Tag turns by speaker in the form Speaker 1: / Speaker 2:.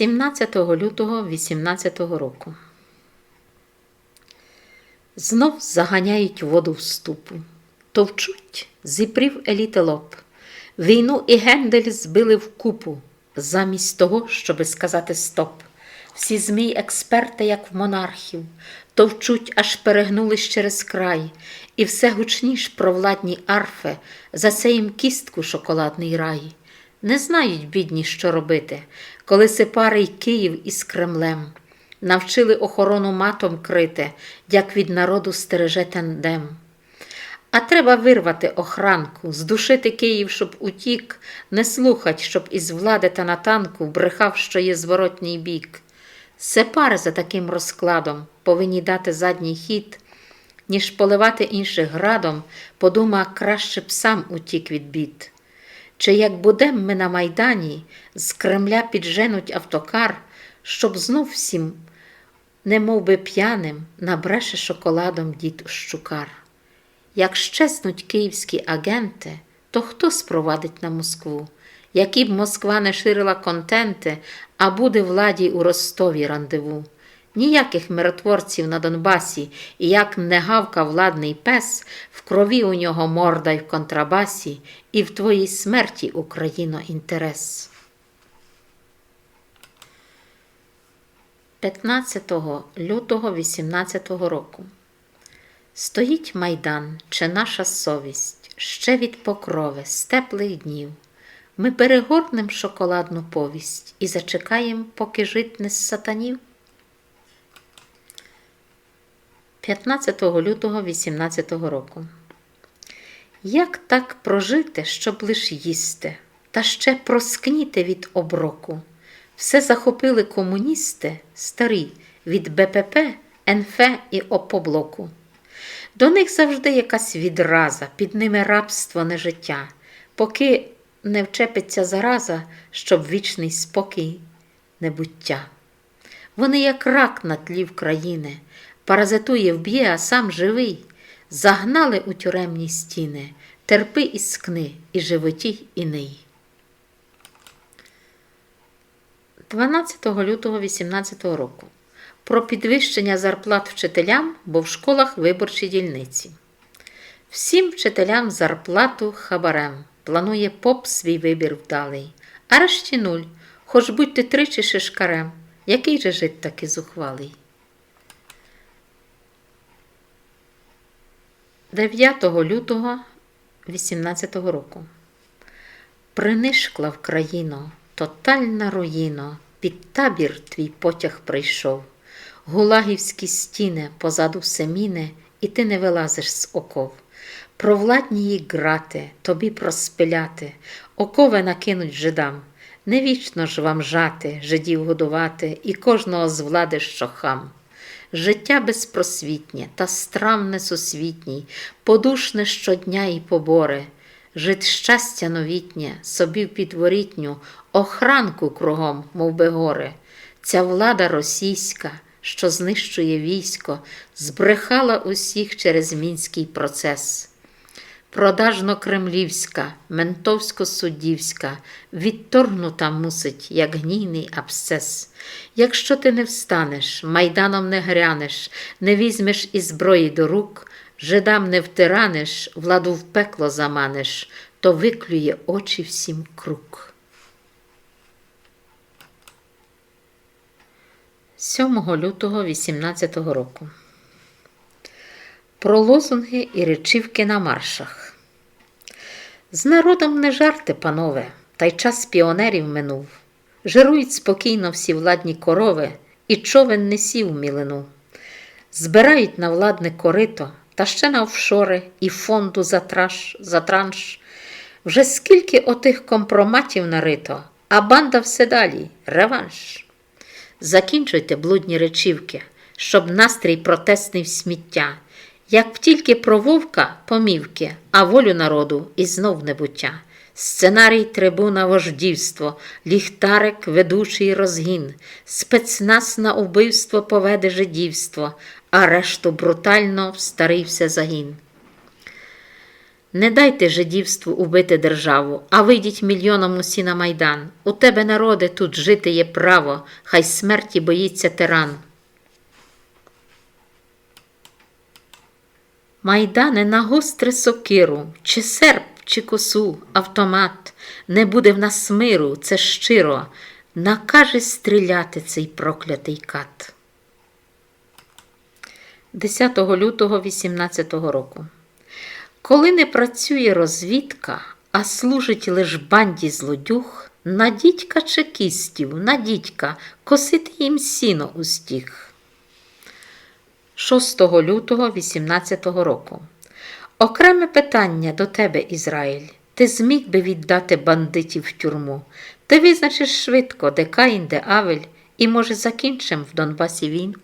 Speaker 1: 17 лютого 18 року. Знов заганяють воду в ступу, товчуть зіпрів елітелоп. Війну і гендель збили в купу, замість того, щоби сказати стоп. Всі змій експерти, як в монархів, товчуть, аж перегнулись через край, і все гучніш провладні арфи, засеєм кістку шоколадний рай. Не знають, бідні, що робити, коли сепарий Київ із Кремлем. Навчили охорону матом крити, як від народу стереже тандем. А треба вирвати охранку, здушити Київ, щоб утік, не слухать, щоб із влади та на танку брехав, що є зворотній бік. Сепари за таким розкладом повинні дати задній хід, ніж поливати інших градом, подума, краще б сам утік від бід. Чи як будем ми на майдані, з Кремля підженуть автокар, щоб знов всім, не мов би п'яним, набреше шоколадом дід Щукар. Як щезнуть київські агенти, то хто спровадить на Москву? Які б Москва не ширила контенти, а буде владі у Ростові рандеву. Ніяких миротворців на Донбасі, і як не гавка владний пес, в крові у нього морда й в контрабасі, і в твоїй смерті, Україно, інтерес. 15 лютого 18 року. Стоїть майдан, чи наша совість, ще від покрови, з теплих днів. Ми перегорнем шоколадну повість і зачекаєм, поки жить не з сатанів. 15 лютого 18 року. Як так прожити, щоб лиш їсти, та ще проскніти від оброку? Все захопили комуністи, старі, від БПП, НФ і ОПОБЛОКу. До них завжди якась відраза, під ними рабство не життя, поки не вчепиться зараза, щоб вічний спокій небуття. Вони, як рак на тлі країни, паразитує вб'є, а сам живий, загнали у тюремні стіни, терпи і скни, і животій, і ний. 12 лютого 18 року про підвищення зарплат вчителям, бо в школах виборчі дільниці. Всім вчителям зарплату хабарем. Планує поп свій вибір вдалий. А решті нуль, хоч будьте тричі шишкарем. Який же жит таки зухвалий? 9 лютого 18 року. Принишкла в країну, тотальна руїно, під табір твій потяг прийшов. Гулагівські стіни позаду все міни, і ти не вилазиш з оков. Провладні її грати, тобі проспиляти, окови накинуть жидам. Не вічно ж вам жати, жидів годувати, і кожного з влади що хам. Життя безпросвітнє та страв несусвітній, подушне щодня і побори. Жит щастя новітнє, собі підворітню, охранку кругом, мов би гори. Ця влада російська, що знищує військо, збрехала усіх через мінський процес. Продажно-кремлівська, ментовсько-суддівська, відторгнута мусить, як гнійний абсцес. Якщо ти не встанеш, майданом не грянеш, не візьмеш і зброї до рук, жидам не втираниш, владу в пекло заманеш, то виклює очі всім круг. 7 лютого 18 року. Про лозунги і речівки на маршах. З народом не жарти, панове, та й час піонерів минув. Жирують спокійно всі владні корови, і човен не сів мілину. Збирають на владне корито, та ще на офшори і фонду за, траш, за транш. Вже скільки отих компроматів нарито, а банда все далі реванш. Закінчуйте блудні речівки, щоб настрій протесний в сміття. Як тільки про вовка помівки, а волю народу і знов небуття. Сценарій трибуна вождівство, ліхтарик ведучий розгін, спецназ на убивство поведе жидівство, а решту брутально в старий все загін. Не дайте жидівству убити державу, а вийдіть мільйоном усі на майдан. У тебе, народи, тут жити є право, хай смерті боїться тиран. Майдане на гостре сокиру, чи серп, чи косу, автомат, не буде в нас миру, це щиро, накаже стріляти цей проклятий кат. 10 лютого 18 року. Коли не працює розвідка, а служить лиш банді злодюг, на дідька чекістів, на дідька, косити їм сіно у стіг. 6 лютого 18 року. Окреме питання до тебе, Ізраїль. Ти зміг би віддати бандитів в тюрму. Ти визначиш швидко, де Каїн, де Авель, і, може, закінчим в Донбасі війну.